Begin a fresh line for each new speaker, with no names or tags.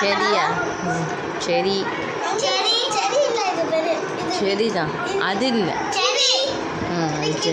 செடியா? செடி.
செடி
தான் அது இல்லை. ம் அது